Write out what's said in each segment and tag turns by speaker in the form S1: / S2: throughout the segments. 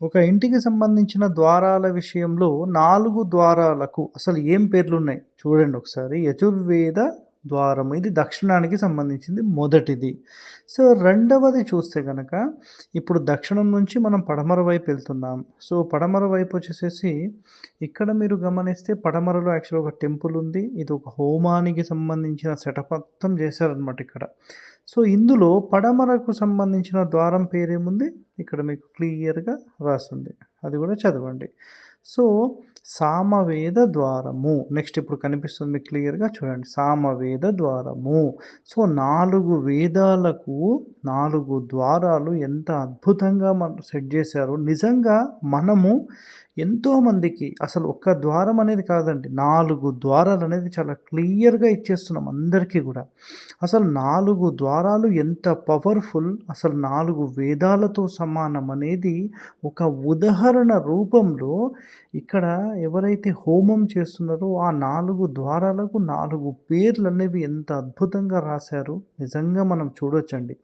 S1: ఒక ఇంటికి సంబంధించిన ద్వారాల విషయంలో నాలుగు ద్వారాలకు అసలు ఏం పేర్లున్నాయి? చూడండి ఒకసారి. యజుర్వేద ద్వారం. ఇది దక్షిణానికి సంబంధించింది మొదటిది. సో, రెండవది చూస్తే కనుక ఇప్పుడు దక్షిణం నుంచి మనం పడమర వైపు వెళ్తున్నాం. సో, పడమర వైపు వచ్చేసేసి ఇక్కడ మీరు గమనిస్తే పడమరలో యాక్చువల్‌గా ఒక టెంపుల్ ఉంది. ఇది ఒక హోమానికి సంబంధించిన సెటప్ మొత్తం చేశారనమాట ఇక్కడ. సో, ఇందులో పడమరకు సంబంధించిన ద్వారం పేరేముంది? ఇక్కడ మీకు క్లియర్‌గా రాసింది అది కూడా చదవండి. సో, సామవేద ద్వారము. నెక్స్ట్ ఇప్పుడు కనిపిస్తుంది మీకు క్లియర్‌గా చూడండి. సామవేద ద్వారము. సో, నాలుగు వేదాలకు నాలుగు ద్వారాలు ఎంత అద్భుతంగా మనం సెట్ చేశారో నిజంగా మనము ఎంతోమందికి అసలు ఒక్క ద్వారం అనేది కాదండి. నాలుగు ద్వారాలు అనేది చాలా క్లియర్‌గా ఇచ్చేస్తున్నాం అందరికీ కూడా అసలు నాలుగు ద్వారాలు ఎంత పవర్‌ఫుల్ అసలు నాలుగు వేదాలతో సమానం అనేది ఒక ఉదాహరణ రూపంలో ఇక్కడ ఎవరైతే హోమం చేస్తున్నారో ఆ నాలుగు ద్వారాలకు నాలుగు పేర్లు అనేవి ఎంత అద్భుతంగా రాశారో నిజంగా మనం చూడొచ్చండి.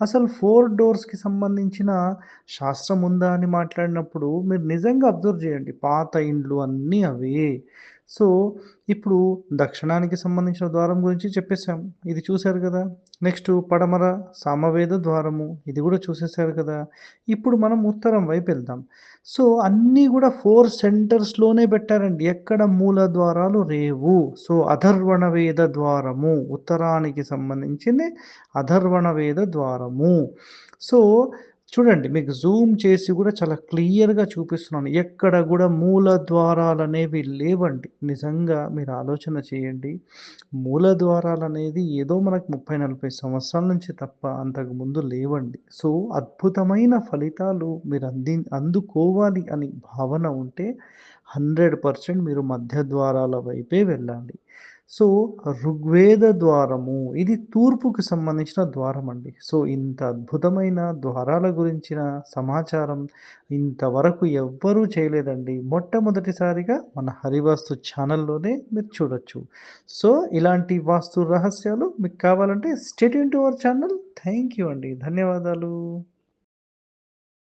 S1: అసలు ఫోర్ డోర్స్‌కి సంబంధించిన శాస్త్రం ఉందా అని మాట్లాడినప్పుడు మీరు నిజంగా అబ్జర్వ్ చేయండి. పాత ఇండ్లు అన్నీ అవే. సో, ఇప్పుడు దక్షిణానికి సంబంధించిన ద్వారం గురించి చెప్పేశాం ఇది చూశారు కదా! నెక్స్ట్ పడమర సామవేద ద్వారము. ఇది కూడా చూసేసారు కదా! ఇప్పుడు మనం ఉత్తరం వైపు వెళ్దాం. సో, అన్నీ కూడా ఫోర్ సెంటర్స్‌లోనే పెట్టారండి. ఎక్కడ మూల ద్వారాలు రేవు సో, అధర్వణవేద ద్వారము. ఉత్తరానికి సంబంధించింది అధర్వణవేద ద్వారము. సో, చూడండి మీకు జూమ్ చేసి కూడా చాలా క్లియర్‌గా చూపిస్తున్నాను. ఎక్కడ కూడా మూల ద్వారాలు అనేవి లేవండి. నిజంగా మీరు ఆలోచన చేయండి. మూల ద్వారాలు అనేది ఏదో మనకు 30, 40 సంవత్సరాల నుంచి తప్ప అంతకు ముందు లేవండి. సో, అద్భుతమైన ఫలితాలు మీరు అంది అందుకోవాలి అని భావన ఉంటే 100% మీరు మధ్య ద్వారాల వైపే వెళ్ళండి సో, ఋగ్వేద ద్వారము. ఇది తూర్పుకు సంబంధించిన ద్వారం అండి. సో, ఇంత అద్భుతమైన ద్వారాల గురించిన సమాచారం ఇంతవరకు ఎవ్వరూ చేయలేదండి. మొట్టమొదటిసారిగా మన హరివాస్తు ఛానల్‌లోనే మీరు చూడొచ్చు. సో, ఇలాంటి వాస్తు రహస్యాలు మీకు కావాలంటే state into our channel. Thank you అండి. ధన్యవాదాలు.